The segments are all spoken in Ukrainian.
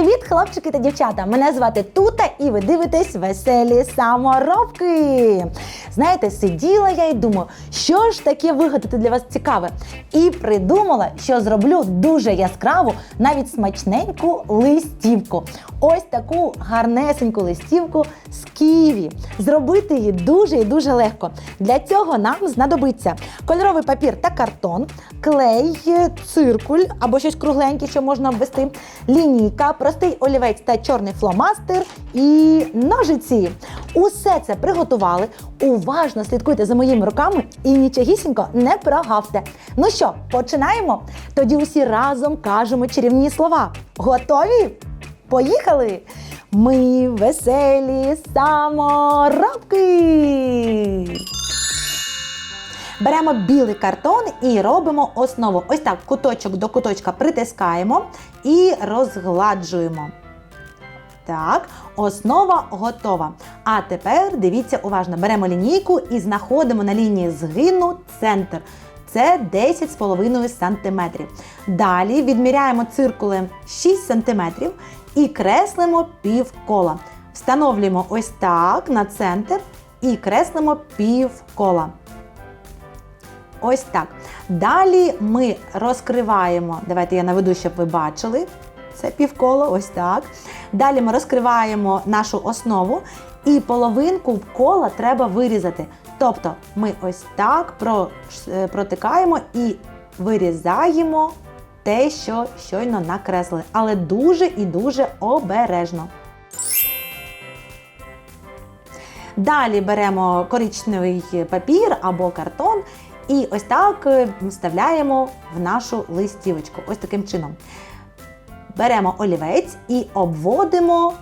Привіт, хлопчики та дівчата! Мене звати Тута, і ви дивитесь веселі саморобки. Знаєте, сиділа я і думаю, що ж таке вигадати для вас цікаве. І придумала, що зроблю дуже яскраву, навіть смачненьку листівку. Ось таку гарнесеньку листівку з ківі. Зробити її дуже і дуже легко. Для цього нам знадобиться кольоровий папір та картон, клей, циркуль або щось кругленьке, що можна обвести, лінійка, простий олівець та чорний фломастер і ножиці. Усе це приготували. Уважно слідкуйте за моїми руками і нічогісінько не прогавте. Ну що, починаємо? Тоді усі разом кажемо чарівні слова. Готові? Поїхали! Ми веселі саморобки! Беремо білий картон і робимо основу. Ось так куточок до куточка притискаємо і розгладжуємо. Так, основа готова. А тепер дивіться уважно: беремо лінійку і знаходимо на лінії згину центр. Це 10,5 см. Далі відміряємо циркулем 6 см і креслимо півкола. Встановлюємо ось так на центр і креслимо півкола. Ось так. Далі ми розкриваємо. Давайте я наведу, щоб ви бачили. Це півколо, ось так. Далі ми розкриваємо нашу основу і половинку кола треба вирізати. Тобто ми ось так е, протикаємо і вирізаємо те, що щойно накреслили. Але дуже і дуже обережно. Далі беремо коричневий папір або картон і ось так е, вставляємо в нашу листівочку. Ось таким чином. Беремо олівець і обводимо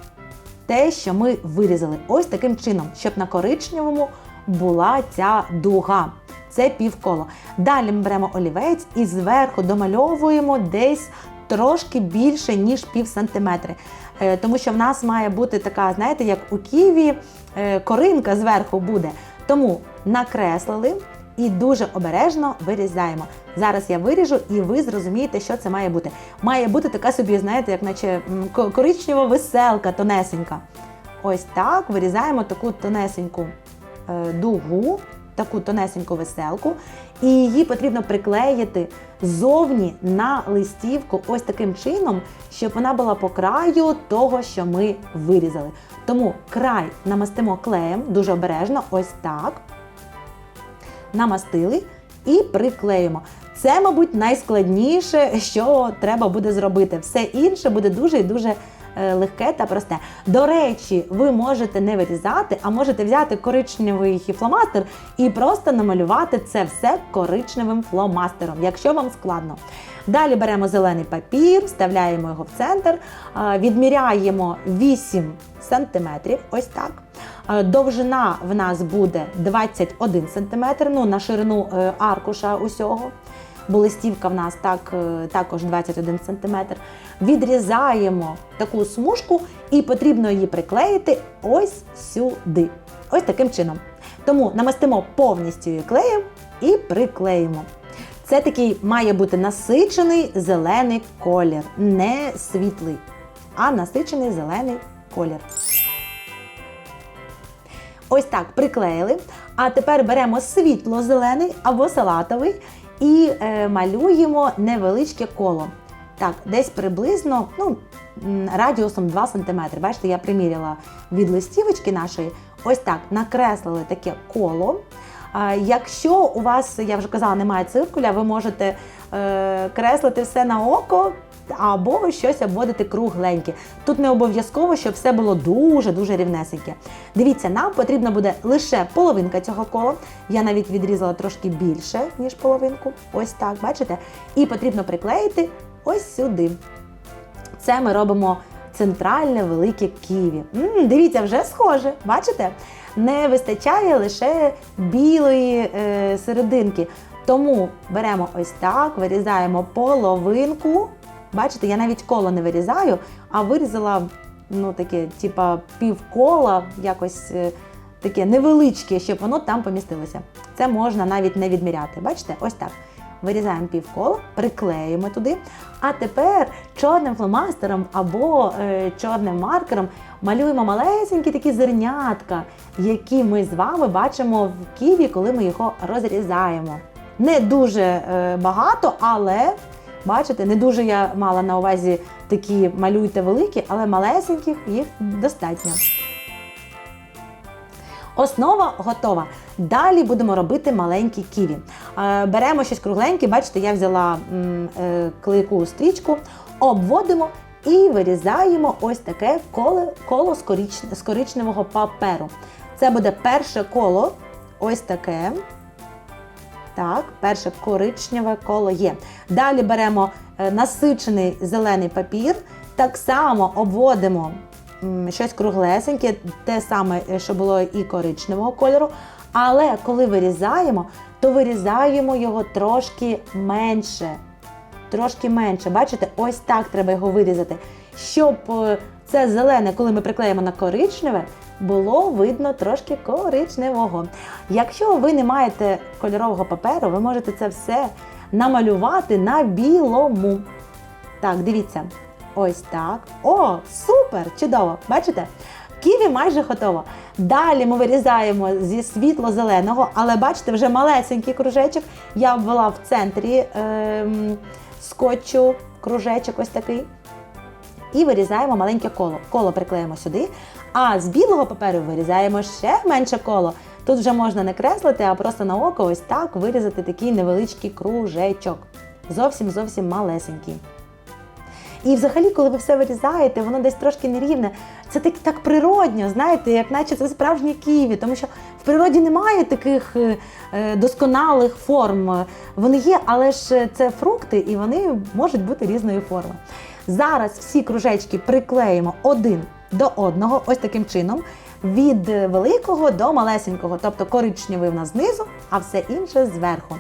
те, що ми вирізали. Ось таким чином, щоб на коричневому була ця дуга. Це півколо. Далі ми беремо олівець і зверху домальовуємо десь трошки більше, ніж пів сантиметри. Е, Тому що в нас має бути така, знаєте, як у ківі е, коринка зверху буде. Тому накреслили і дуже обережно вирізаємо. Зараз я виріжу, і ви зрозумієте, що це має бути. Має бути така собі, знаєте, як наче коричнева веселка тонесенька. Ось так вирізаємо таку тонесеньку е, дугу, таку тонесеньку веселку, і її потрібно приклеїти зовні на листівку ось таким чином, щоб вона була по краю того, що ми вирізали. Тому край намастимо клеєм дуже обережно, ось так. Намастили і приклеїмо. Це, мабуть, найскладніше, що треба буде зробити. Все інше буде дуже і дуже е, легке та просте. До речі, ви можете не вирізати, а можете взяти коричневий фломастер і просто намалювати це все коричневим фломастером, якщо вам складно. Далі беремо зелений папір, вставляємо його в центр, відміряємо 8 см, ось так. Е, Довжина в нас буде 21 см, ну на ширину е, аркуша усього. Бо листівка в нас так, е, також 21 см. Відрізаємо таку смужку і потрібно її приклеїти ось сюди. Ось таким чином. Тому намастимо повністю її клеєм і приклеїмо. Це такий має бути насичений зелений колір, не світлий, а насичений зелений колір. Ось так приклеїли. А тепер беремо світло-зелений або салатовий і е, малюємо невеличке коло. Так, десь приблизно ну, радіусом 2 см. Бачите, я приміряла від листівочки нашої. Ось так накреслили таке коло. Якщо у вас, я вже казала, немає циркуля, ви можете е, креслити все на око або щось обводити кругленьке. Тут не обов'язково, щоб все було дуже-дуже рівнесеньке. Дивіться, нам потрібна буде лише половинка цього кола. Я навіть відрізала трошки більше, ніж половинку. Ось так, бачите? І потрібно приклеїти ось сюди. Це ми робимо центральне велике ківі. м дивіться, вже схоже, бачите? Не вистачає лише білої е, серединки. Тому беремо ось так, вирізаємо половинку. Бачите, я навіть коло не вирізаю, а вирізала ну, таке, типа півкола, якось е, таке невеличке, щоб воно там помістилося. Це можна навіть не відміряти. Бачите, ось так. Вирізаємо півкола, приклеїмо туди. А тепер чорним фломастером або е, чорним маркером малюємо малесенькі такі зернятка, які ми з вами бачимо в ківі, коли ми його розрізаємо. Не дуже е, багато, але бачите, не дуже я мала на увазі такі малюйте великі, але малесеньких їх достатньо. Основа готова. Далі будемо робити маленькі ківі. Е, Беремо щось кругленьке, бачите, я взяла е, клейку стрічку, обводимо і вирізаємо ось таке коло, коло з коричневого паперу. Це буде перше коло, ось таке. Так, перше коричневе коло є. Далі беремо е, насичений зелений папір, так само обводимо щось круглесеньке, те саме, е, що було і коричневого кольору. Але коли вирізаємо, то вирізаємо його трошки менше. Трошки менше. Бачите, ось так треба його вирізати. Щоб е, це зелене, коли ми приклеїмо на коричневе, було видно трошки коричневого. Якщо ви не маєте кольорового паперу, ви можете це все намалювати на білому. Так, дивіться. Ось так. О, супер! Чудово! Бачите? Ківі майже готово. Далі ми вирізаємо зі світло-зеленого, але бачите, вже малесенький кружечок. Я обвела в центрі ем, скотчу кружечок ось такий. І вирізаємо маленьке коло. Коло приклеїмо сюди. А з білого паперу вирізаємо ще менше коло. Тут вже можна не креслити, а просто на око ось так вирізати такий невеличкий кружечок. Зовсім зовсім малесенький. І взагалі, коли ви все вирізаєте, воно десь трошки нерівне. Це так, так природньо, знаєте, як наче це справжні ківі, тому що в природі немає таких е, е, досконалих форм. Вони є, але ж це фрукти і вони можуть бути різної форми. Зараз всі кружечки приклеїмо один до одного, ось таким чином, від великого до малесенького, тобто коричневий в нас знизу, а все інше зверху.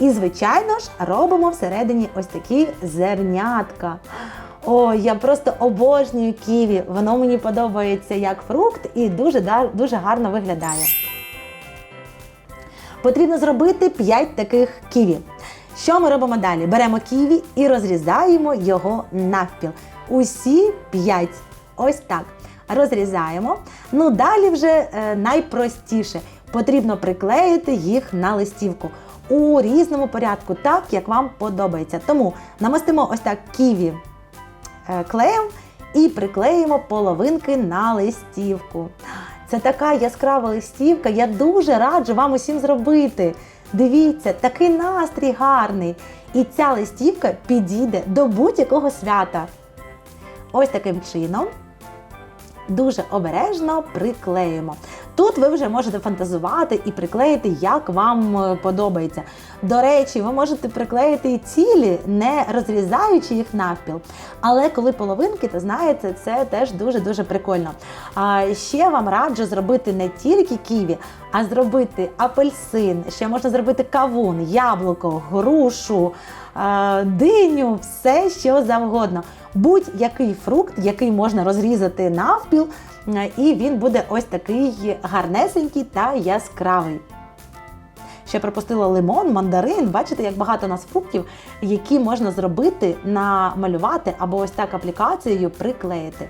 І, звичайно ж, робимо всередині ось такі зернятка. О, я просто обожнюю ківі. Воно мені подобається як фрукт і дуже, дуже гарно виглядає. Потрібно зробити 5 таких ківі. Що ми робимо далі? Беремо ківі і розрізаємо його навпіл. Усі 5. Ось так. Розрізаємо. Ну далі вже е, найпростіше. Потрібно приклеїти їх на листівку у різному порядку, так як вам подобається. Тому намастимо ось так ківі е, клеєм і приклеїмо половинки на листівку. Це така яскрава листівка. Я дуже раджу вам усім зробити. Дивіться, такий настрій гарний. І ця листівка підійде до будь-якого свята. Ось таким чином дуже обережно приклеїмо. Тут ви вже можете фантазувати і приклеїти, як вам е, подобається. До речі, ви можете приклеїти цілі, не розрізаючи їх навпіл. Але коли половинки, то знаєте, це теж дуже-дуже прикольно. А ще вам раджу зробити не тільки ківі, а зробити апельсин, ще можна зробити кавун, яблуко, грушу, е, диню, все що завгодно. Будь-який фрукт, який можна розрізати навпіл, і він буде ось такий гарнесенький та яскравий. Ще пропустила лимон, мандарин. Бачите, як багато у нас фруктів, які можна зробити, намалювати або ось так аплікацією приклеїти.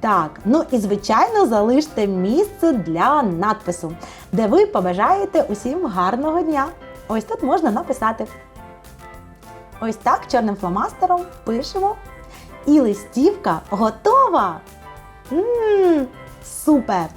Так, ну і звичайно залиште місце для надпису, де ви побажаєте усім гарного дня. Ось тут можна написати. Ось так чорним фломастером пишемо. І листівка готова! Мм, супер!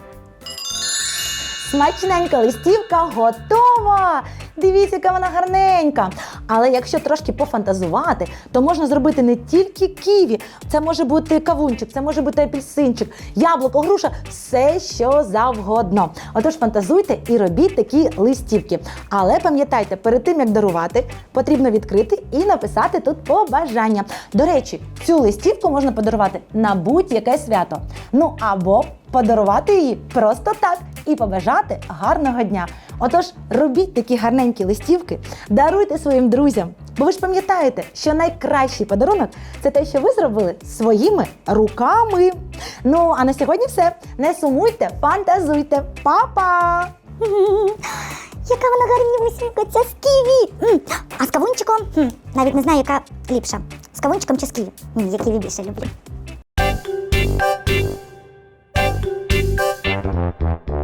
Смачненька листівка готова! Дивіться, яка вона гарненька. Але якщо трошки пофантазувати, то можна зробити не тільки ківі, це може бути кавунчик, це може бути апельсинчик, яблуко, груша, все що завгодно. Отож, фантазуйте і робіть такі листівки. Але пам'ятайте, перед тим як дарувати, потрібно відкрити і написати тут побажання. До речі, цю листівку можна подарувати на будь-яке свято. Ну або подарувати її просто так і побажати гарного дня. Отож, робіть такі гарненькі листівки, даруйте своїм друзям. Бо ви ж пам'ятаєте, що найкращий подарунок це те, що ви зробили своїми руками. Ну а на сьогодні все. Не сумуйте, фантазуйте. Па-па! Яка вона гарнюсінька, ця з ківі. А з кавунчиком? Навіть не знаю, яка ліпша. З кавунчиком чи з ківі? Ні, я ківі більше люблю.